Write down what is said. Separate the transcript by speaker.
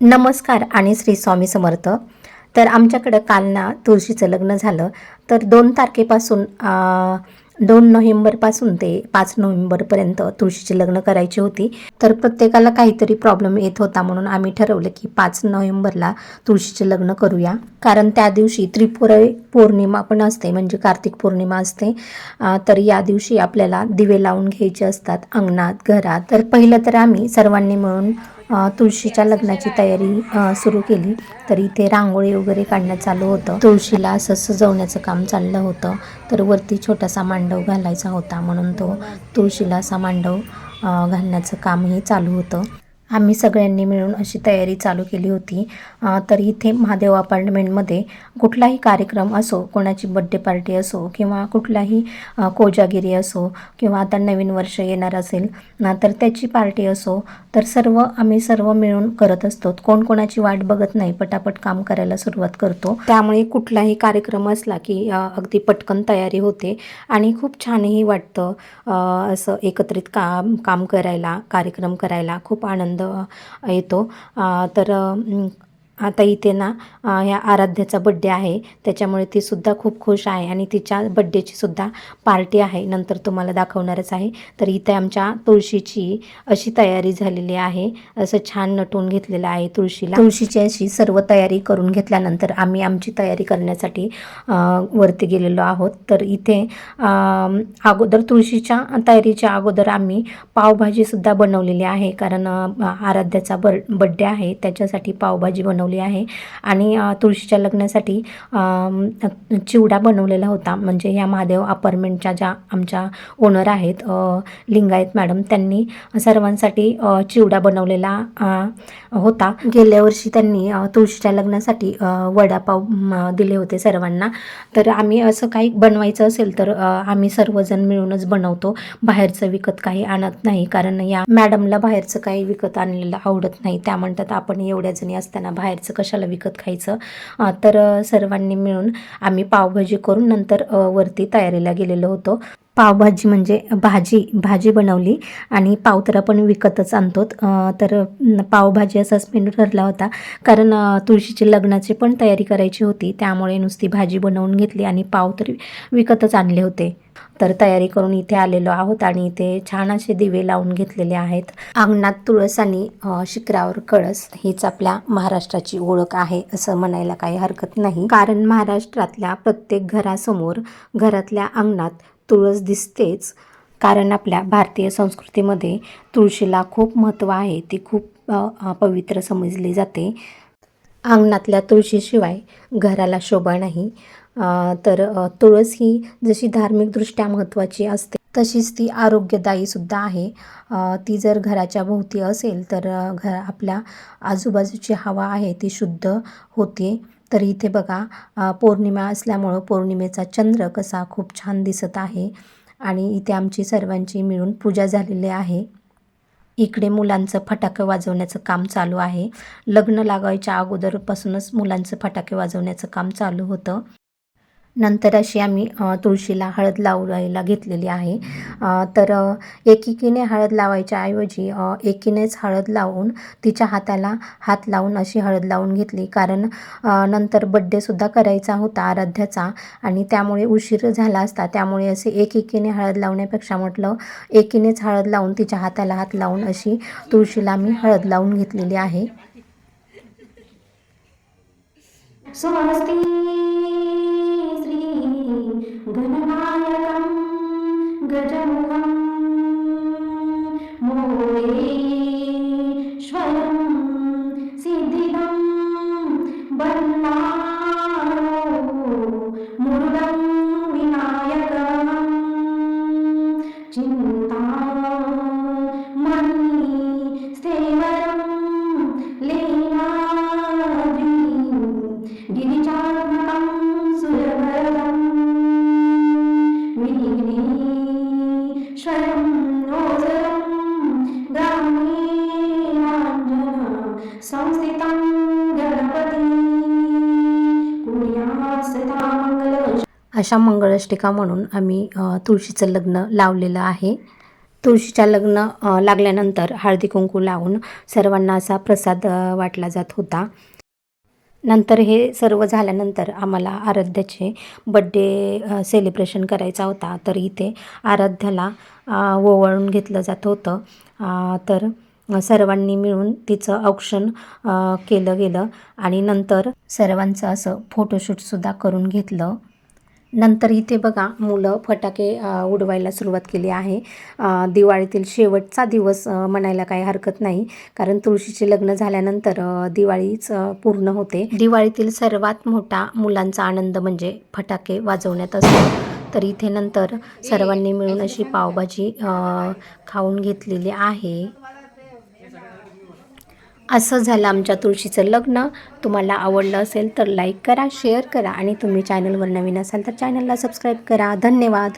Speaker 1: नमस्कार आणि श्री स्वामी समर्थ. तर आमच्याकडं काल ना तुळशीचं लग्न झालं. तर दोन तारखेपासून दोन नोव्हेंबरपासून ते पाच नोव्हेंबरपर्यंत तुळशीचे लग्न करायची होती. तर प्रत्येकाला काहीतरी प्रॉब्लेम येत होता म्हणून आम्ही ठरवलं की पाच नोव्हेंबरला तुळशीचे लग्न करूया. कारण त्या दिवशी त्रिपुरा पौर्णिमा पण असते म्हणजे कार्तिक पौर्णिमा असते. तर या दिवशी आपल्याला दिवे लावून घ्यायचे असतात अंगणात घरात. तर पहिलं तर आम्ही सर्वांनी मिळून तुळशीच्या लग्नाची तयारी सुरू केली. तर इथे रांगोळी वगैरे काढणं चालू होतं. तुळशीला असं सजवण्याचं काम चाललं होतं. तर वरती छोटासा मांडव घालायचा होता म्हणून तो तुळशीला असा मांडव घालण्याचं कामही चालू होतं. आम्ही सगळ्यांनी मिळून अशी तयारी चालू केली होती. तर इथे महादेव अपार्टमेंटमध्ये कुठलाही कार्यक्रम असो कोणाची बड्डे पार्टी असो किंवा कुठलाही कोजागिरी असो किंवा आता नवीन वर्ष येणार असेल ना तर त्याची पार्टी असो तर सर्व आम्ही सर्व मिळून करत असतो. कोण कोणाची वाट बघत नाही पटापट काम करायला सुरुवात करतो. त्यामुळे कुठलाही कार्यक्रम असला की अगदी पटकन तयारी होते आणि खूप छानही वाटतं असं एकत्रित काम काम करायला कार्यक्रम करायला. खूप आनंद आनंद येतो. तर आता इथे ना ह्या आराध्याचा बड्डे आहे. त्याच्यामुळे ती सुद्धा खूप खुश आहे आणि तिच्या बड्डेची सुद्धा पार्टी आहे. नंतर तुम्हाला दाखवणारच आहे. तर इथे आमच्या तुळशीची अशी तयारी झालेली आहे. असं छान नटून घेतलेलं आहे तुळशीला. तुळशीची अशी सर्व तयारी करून घेतल्यानंतर आम्ही आमची तयारी करण्यासाठी वरती गेलेलो आहोत. तर इथे अगोदर तुळशीच्या तयारीच्या अगोदर आम्ही पावभाजीसुद्धा बनवलेली आहे. कारण आराध्याचा बर बड्डे आहे. त्याच्यासाठी पावभाजी बनवली आहे. आणि तुळशीच्या लग्नासाठी चिवडा बनवलेला होता. म्हणजे ह्या महादेव अपार्टमेंटच्या ज्या आमच्या ओनर आहेत लिंगायत मॅडम त्यांनी सर्वांसाठी चिवडा बनवलेला होता. गेल्या वर्षी त्यांनी तुळशीच्या लग्नासाठी वडापाव दिले होते सर्वांना. तर आम्ही असं काही बनवायचं असेल तर आम्ही सर्वजण मिळूनच बनवतो. बाहेरचं विकत काही आणत नाही. कारण या मॅडमला बाहेरचं काही विकत आणलेलं आवडत नाही. त्या म्हणतात आपण एवढ्या जणी असताना बाहेर बाहेरचं कशाला विकत खायचं? तर सर्वांनी मिळून आम्ही पावभाजी करून नंतर वरती तयारीला गेलेलो होतो. पावभाजी म्हणजे भाजी भाजी बनवली आणि पाव तर आपण विकतच आणतो तर पावभाजी असाच मेनू ठरला होता. कारण तुळशीची लग्नाची पण तयारी करायची होती. त्यामुळे नुसती भाजी बनवून घेतली आणि पाव तर विकतच आणले होते. तर तयारी करून इथे आलेलो आहोत आणि इथे छान असे दिवे लावून घेतलेले आहेत. अंगणात तुळस आणि शिखरावर कळस हीच आपल्या महाराष्ट्राची ओळख आहे असं म्हणायला काही हरकत नाही. कारण महाराष्ट्रातल्या प्रत्येक घरासमोर घरातल्या अंगणात तुळस दिसतेच. कारण आपल्या भारतीय संस्कृतीमध्ये तुळशीला खूप महत्त्व आहे. ती खूप पवित्र समजली जाते. अंगणातल्या तुळशीशिवाय घराला शोभा नाही. तर तुळस ही जशी धार्मिकदृष्ट्या महत्त्वाची असते तशीच ती आरोग्यदायीसुद्धा आहे. ती जर घराच्या भोवती असेल तर घर आपल्या आजूबाजूची हवा आहे ती शुद्ध होते. तर इथे बघा पौर्णिमा असल्यामुळं पौर्णिमेचा चंद्र कसा खूप छान दिसत आहे. आणि इथे आमची सर्वांची मिळून पूजा झालेली आहे. इकडे मुलांचं फटाके वाजवण्याचं काम चालू आहे. लग्न लागायच्या अगोदरपासूनच मुलांचं फटाके वाजवण्याचं काम चालू होतं. नंतर अशी आम्ही तुळशीला हळद लावायला घेतलेली आहे. तर एकीकीने हळद लावायच्या ऐवजी एकीनेच हळद लावून तिच्या हाताला हात लावून अशी हळद लावून घेतली. कारण नंतर बड्डेसुद्धा करायचा होता आराध्याचा आणि त्यामुळे उशीर झाला असता. त्यामुळे असे एकीकीने हळद लावण्यापेक्षा म्हटलं एकीनेच हळद लावून तिच्या हाताला हात लावून अशी तुळशीला मी हळद लावून घेतलेली आहे. स्वस्ति गणनायनं गजमुयं सिद्धिं बल्लारो मुरुदं विनायक चिन्ता अशा मंगळष्टिका म्हणून आम्ही तुळशीचं लग्न लावलेलं आहे. तुळशीच्या लग्न लागल्यानंतर हळदी कुंकू लावून सर्वांना असा प्रसाद वाटला जात होता. नंतर हे सर्व झाल्यानंतर आम्हाला आराध्याचे बड्डे सेलिब्रेशन करायचा होता. तर इथे आराध्याला ओवाळून घेतलं जात होतं. तर सर्वांनी मिळून तिचं औक्षण केलं गेलं आणि नंतर सर्वांचं असं फोटोशूटसुद्धा करून घेतलं. नंतर इथे बघा मुलं फटाके उडवायला सुरुवात केली आहे. दिवाळीतील शेवटचा दिवस म्हणायला काही हरकत नाही. कारण तुळशीचे लग्न झाल्यानंतर दिवाळीच पूर्ण होते. दिवाळीतील सर्वात मोठा मुलांचा आनंद म्हणजे फटाके वाजवण्यात असतो. तर इथे नंतर सर्वांनी मिळून अशी पावभाजी खाऊन घेतलेली आहे. असं झालं आमच्या तुळशीचं लग्न. तुम्हाला आवडलं असेल तर लाईक करा शेअर करा आणि तुम्ही चॅनलवर नवीन असाल तर चॅनलला सबस्क्राईब करा. धन्यवाद.